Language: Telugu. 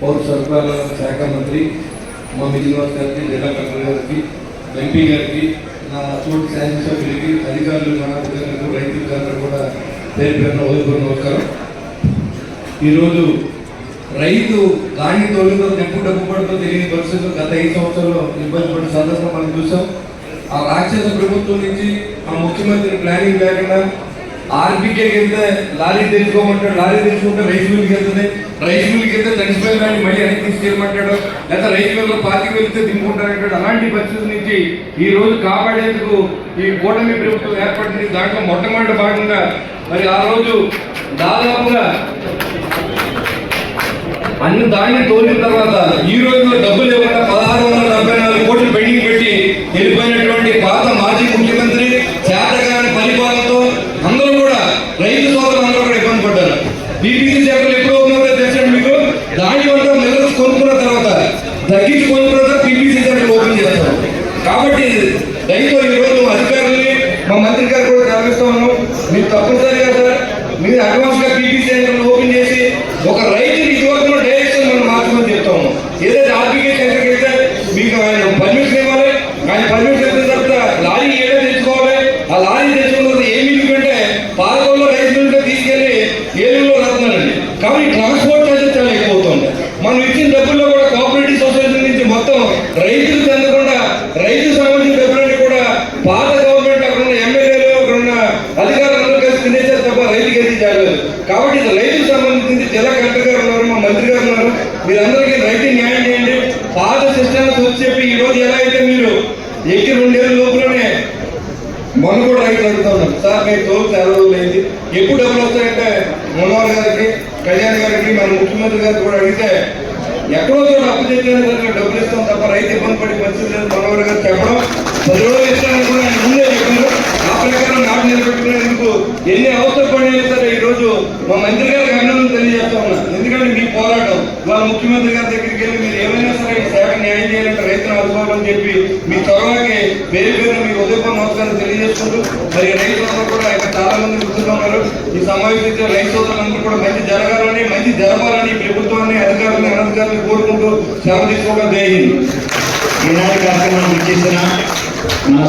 పౌర సరఫరాల శాఖ మంత్రి మా మిజిల్వాస్ గారికి జిల్లా కలెక్టర్ గారికి ఎంపీ గారికి నా తోటి శాసనసభ్యులకి అధికారులు మన అధికారులకు రైతులకు అందరూ కూడా పేరు పేరున ఓదుకున్న నమస్కారం. ఈరోజు రైతు ధాన్యం తోలుతో డబ్బు డబ్బు పడుతూ తెలియని పరిస్థితులు గత ఐదు సంవత్సరాల్లో ఇబ్బంది పడిన సందర్భం మనం చూసాం. ఆ రాక్షస ప్రభుత్వం నుంచి ఆ ముఖ్యమంత్రి ప్లానింగ్ లేకుండా ఆర్బీకే వెళ్తే లారీ తెచ్చుకోమంటాడు లారీ తెచ్చుకుంటే రైస్ మిల్కి వెళ్తుంది. రైస్ మిల్కి వెళ్తే తడిసిపోయిన దాన్ని మళ్ళీ చేయమంటాడు లేదా రైతులలో మిల్ పార్టీకి వెళ్తే దింపుకుంటారంటాడు అలాంటి పరిస్థితి నుంచి ఈ రోజు కాపాడేందుకు ఈ కూటమి ప్రభుత్వం ఏర్పడింది. దాంట్లో మొట్టమొదటి భాగంగా మరి ఆ రోజు దాదాపుగా అన్ని దాన్ని తోలిన తర్వాత ఈ రోజు డబ్బులు రైతు ఈరోజు మా అధికారులని మా మంత్రి గారు కూడా గమనిస్తా ఉన్నాం. మీరు తప్పనిసరిగా సార్ మీరు అడ్వాన్స్గా పీపీసీ ఓపెన్ చేసి ఒక రైతుని ఇదివరకు డైరెక్షన్ మనం మార్చమని చెప్తా ఉన్నాం. ఏదైతే ఆర్బీకే సెంటర్కి వెళ్తే మీకు ఆయన పర్మిషన్ ఇవ్వాలి ఆయన పర్మిషన్ ఇచ్చిన తర్వాత లారీ ఏదో తెచ్చుకోవాలి. ఆ లారీ తెచ్చుకున్న తర్వాత ఏ మిల్లు కంటే పాలకొల్లో రైస్ మిల్లు తీసుకెళ్ళి ఏలూరులో రాస్తున్నారండి కాబట్టి ట్రాన్స్పోర్ట్ ఛార్జెస్ చాలా ఎక్కువ అవుతుంది మనం ఇచ్చిన డబ్బుల్లో కూడా కోఆపరేటివ్ సొసైటీ నుంచి మొత్తం రైతు అందకుండా రైతుకు సంబంధించిన డబ్బులన్నీ కూడా పాత గవర్నమెంట్ అక్కడ ఉన్న ఎమ్మెల్యేలు అక్కడ ఉన్న అధికారులందరూ కలిసి తినేసారు తప్ప రైతుకి ఏది చేయలేదు కాబట్టి ఇది రైతుకు సంబంధించి జిల్లా కలెక్టర్ గారు ఉన్నారు మా మంత్రి గారు ఉన్నారు మీరందరికీ రైతు న్యాయం చేయండి పాత సిస్టమ్స్ వచ్చి చెప్పి ఈ రోజు ఎలా అయితే మీరు ఎక్కి రెండేళ్ళ లోపలనే మొన్న కూడా రైతు అడుగుతా ఉన్నారు సార్ మీరు తోలు చాలా రోజులు అయింది. ఎప్పుడు డబ్బులు వస్తాయంటే మనోహర్ గారికి కళ్యాణ్ గారికి మన ముఖ్యమంత్రి గారికి కూడా అడిగితే ఎక్కడో చోట అప్పు చేయడానికి డబ్బులు ఇస్తాం తప్ప రైతు ఇబ్బంది పడి పరిస్థితి లేదు. మనోహర్ గారు చెప్పడం పది రోజులు ఇస్తానని కూడా ఆయన ముందే చెప్పారు. ఆ ప్రకారం మాట నిలబెట్టుకునేందుకు ఎన్ని అవసరం పడినా సరే ఈ రోజు మా మంత్రి గారికి అభినందనలు తెలియజేస్తా ఉన్నా. ఎందుకంటే మీ పోరాటం వాళ్ళ ముఖ్యమంత్రి గారి దగ్గరికి వెళ్ళి మీరు ఏమైనా సరే న్యాయం చేయాలంటే రైతులను ఆదుకోవాలని చెప్పి మీ చొరవకి వేరు పేరు మీ ఉదయపూర్ నమస్కారం తెలియజేసుకుంటూ మరి రైతులందరూ కూడా ఇక్కడ చాలా మంది కూర్చున్నారు ఈ సమావేశంలో రైతు సోదరులందరూ కూడా మంచి జరగాలని మంచి జరపాలని ప్రభుత్వాన్ని అధికారులను అనధికారులను కోరుకుంటూ సెలవు తీసుకోవడం జరిగింది ఈనాటి కార్యక్రమాన్ని ఇచ్చేసిన మన